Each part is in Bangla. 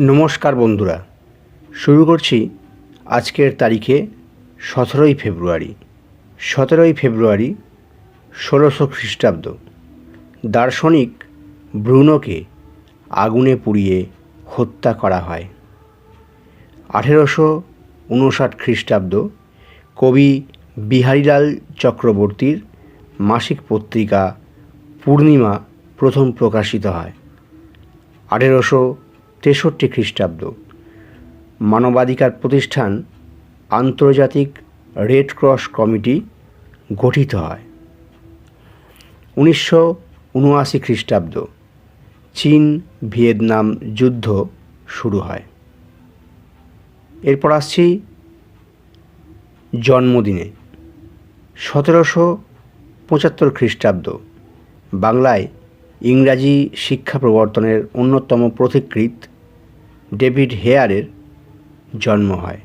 নমস্কার বন্ধুরা। শুরু করছি আজকের তারিখে সতেরোই ফেব্রুয়ারি। সতেরোই ফেব্রুয়ারি ষোলোশো খ্রিস্টাব্দ। দার্শনিক ব্রুনোকে আগুনে পুড়িয়ে হত্যা করা হয়। আঠেরোশো উনষাট খ্রিস্টাব্দ কবি বিহারীলাল চক্রবর্তীর মাসিক পত্রিকা পূর্ণিমা প্রথম প্রকাশিত হয়। আঠেরোশো তেষট্টি খ্রিস্টাব্দ। মানবাধিকার প্রতিষ্ঠান আন্তর্জাতিক রেড ক্রস কমিটি গঠিত হয়। উনিশশো উনআশি খ্রিস্টাব্দ চীন ভিয়েতনাম যুদ্ধ শুরু হয়। এরপর আসছি জন্মদিনে। সতেরোশো পঁচাত্তর খ্রিস্টাব্দ বাংলায় ইংরাজি শিক্ষা প্রবর্তনের অন্যতম পথিকৃৎ ডেভিড হেয়ারের জন্ম হয়।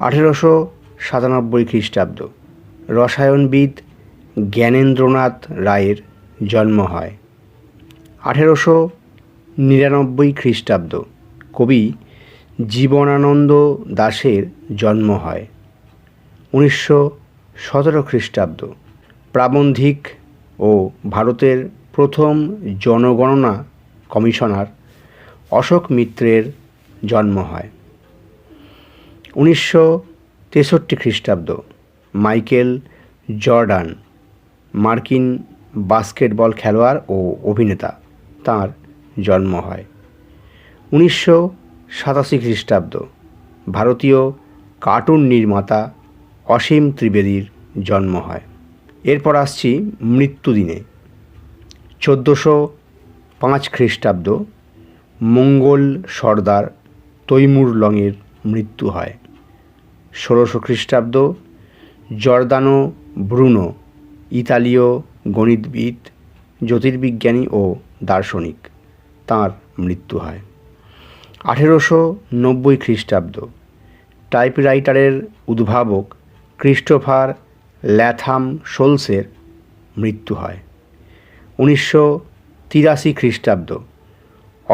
আঠেরোশো সাতানব্বই খ্রিস্টাব্দ, রসায়নবিদ জ্ঞানেন্দ্রনাথ রায়ের জন্ম হয়। আঠেরোশো নিরানব্বই খ্রিস্টাব্দ, কবি জীবনানন্দ দাশের জন্ম হয়। উনিশশো সতেরো খ্রিস্টাব্দ, প্রাবন্ধিক ও ভারতের প্রথম জনগণনা কমিশনার অশোক মিত্রের জন্ম হয়। উনিশশো তেষট্টি খ্রিস্টাব্দ, মাইকেল জর্ডান, মার্কিন বাস্কেটবল খেলোয়াড় ও অভিনেতা, তাঁর জন্ম হয়। উনিশশো সাতাশি খ্রিস্টাব্দ, ভারতীয় কার্টুন নির্মাতা অসীম ত্রিবেদীর জন্ম হয়। এরপর আসছি মৃত্যুদিনে। চোদ্দোশো পাঁচ খ্রিস্টাব্দ মঙ্গল সর্দার তৈমুর লংয়ের মৃত্যু হয়। ষোলোশো খ্রিস্টাব্দ, জর্দানো ব্রুনো, ইতালীয় গণিতবিদ, জ্যোতির্বিজ্ঞানী ও দার্শনিক তাঁর মৃত্যু হয়। আঠেরোশো নব্বই খ্রিস্টাব্দ, টাইপরাইটারের উদ্ভাবক ক্রিস্টোফার ল্যাথাম শোলসের মৃত্যু হয়। উনিশশো তিরাশি খ্রিস্টাব্দ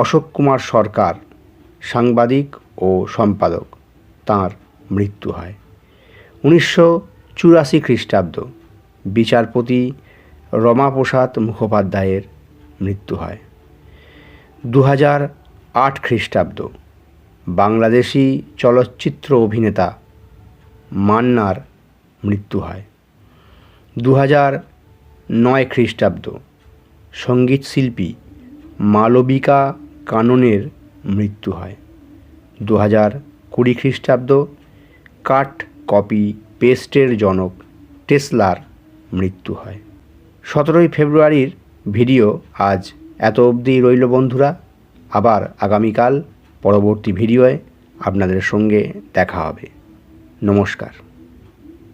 অশোক কুমার সরকার সাংবাদিক ও সম্পাদক। তাঁর মৃত্যু হয়। উনিশশো চুরাশি খ্রিস্টাব্দ বিচারপতি রমাপ্রসাদ মুখোপাধ্যায়ের মৃত্যু হয়। দু হাজার আট খ্রিস্টাব্দ বাংলাদেশি চলচ্চিত্র অভিনেতা মান্নার মৃত্যু হয়। দু হাজার নয় খ্রিস্টাব্দ সংগীত শিল্পী মালবিকা কাননের মৃত্যু হয়। দু হাজার কুড়ি খ্রিস্টাব্দ কাট কপি পেস্টের জনক টেসলার মৃত্যু হয়। সতেরোই ফেব্রুয়ারির ভিডিও আজ এত অবধি রইল বন্ধুরা। আবার আগামীকাল পরবর্তী ভিডিওয়ে আপনাদের সঙ্গে দেখা হবে। নমস্কার।